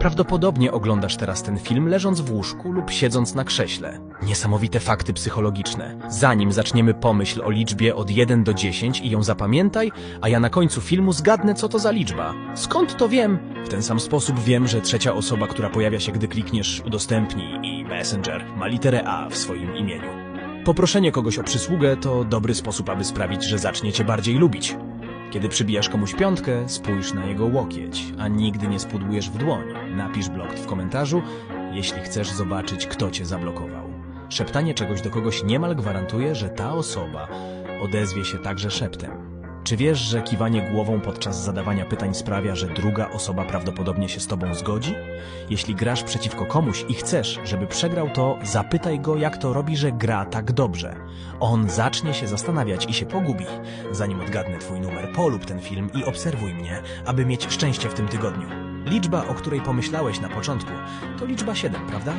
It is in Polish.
Prawdopodobnie oglądasz teraz ten film leżąc w łóżku lub siedząc na krześle. Niesamowite fakty psychologiczne. Zanim zaczniemy pomyśl o liczbie od 1 do 10 i ją zapamiętaj, a ja na końcu filmu zgadnę, co to za liczba. Skąd to wiem? W ten sam sposób wiem, że trzecia osoba, która pojawia się, gdy klikniesz udostępnij i Messenger, ma literę A w swoim imieniu. Poproszenie kogoś o przysługę to dobry sposób, aby sprawić, że zacznie cię bardziej lubić. Kiedy przybijasz komuś piątkę, spójrz na jego łokieć, a nigdy nie spudłujesz w dłoń. Napisz blokt w komentarzu, jeśli chcesz zobaczyć, kto cię zablokował. Szeptanie czegoś do kogoś niemal gwarantuje, że ta osoba odezwie się także szeptem. Czy wiesz, że kiwanie głową podczas zadawania pytań sprawia, że druga osoba prawdopodobnie się z tobą zgodzi? Jeśli grasz przeciwko komuś i chcesz, żeby przegrał, to zapytaj go, jak to robi, że gra tak dobrze. On zacznie się zastanawiać i się pogubi. Zanim odgadnę twój numer, polub ten film i obserwuj mnie, aby mieć szczęście w tym tygodniu. Liczba, o której pomyślałeś na początku, to liczba 7, prawda?